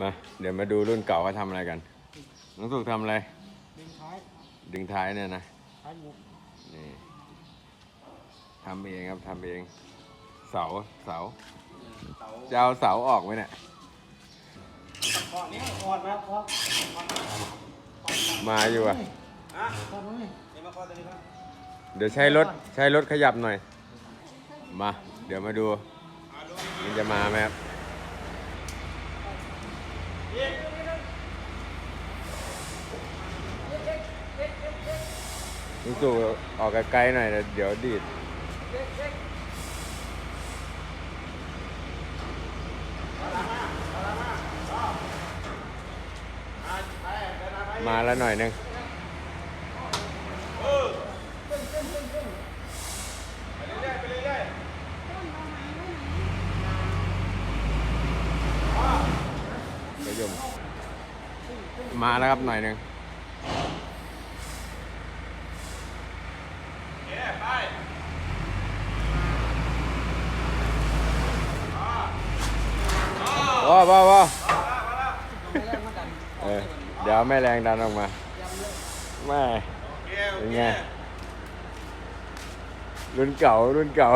มา เดี๋ยวมาดูรุ่นเก่าเขาทำอะไรกัน น้องสุกทำอะไร ดึงท้ายดึงท้ายเนี่ยนะ ท้ายหมุกนี่ทำเองครับทำเอง เสาเสาจะเอาเสาออกไหมเนี่ย ก่อนนี้ก่อนนะก่อนมาอยู่อะก่อนนี่เดี๋ยวใช้รถใช้รถขยับหน่อย มา เดี๋ยวมาดู มันจะมาไหมครับ ลุงตู่ออกไกลๆหน่อยนะเดี๋ยวดีดมาแล้วหน่อยหนึง ไปยมมาแล้วครับหน่อยหนึ่งว้าวว้าวว้าวเออเดี๋ยวแม่แรงดันออกมาแม่เป็นไงรุ่นเก่ารุ่นเก่า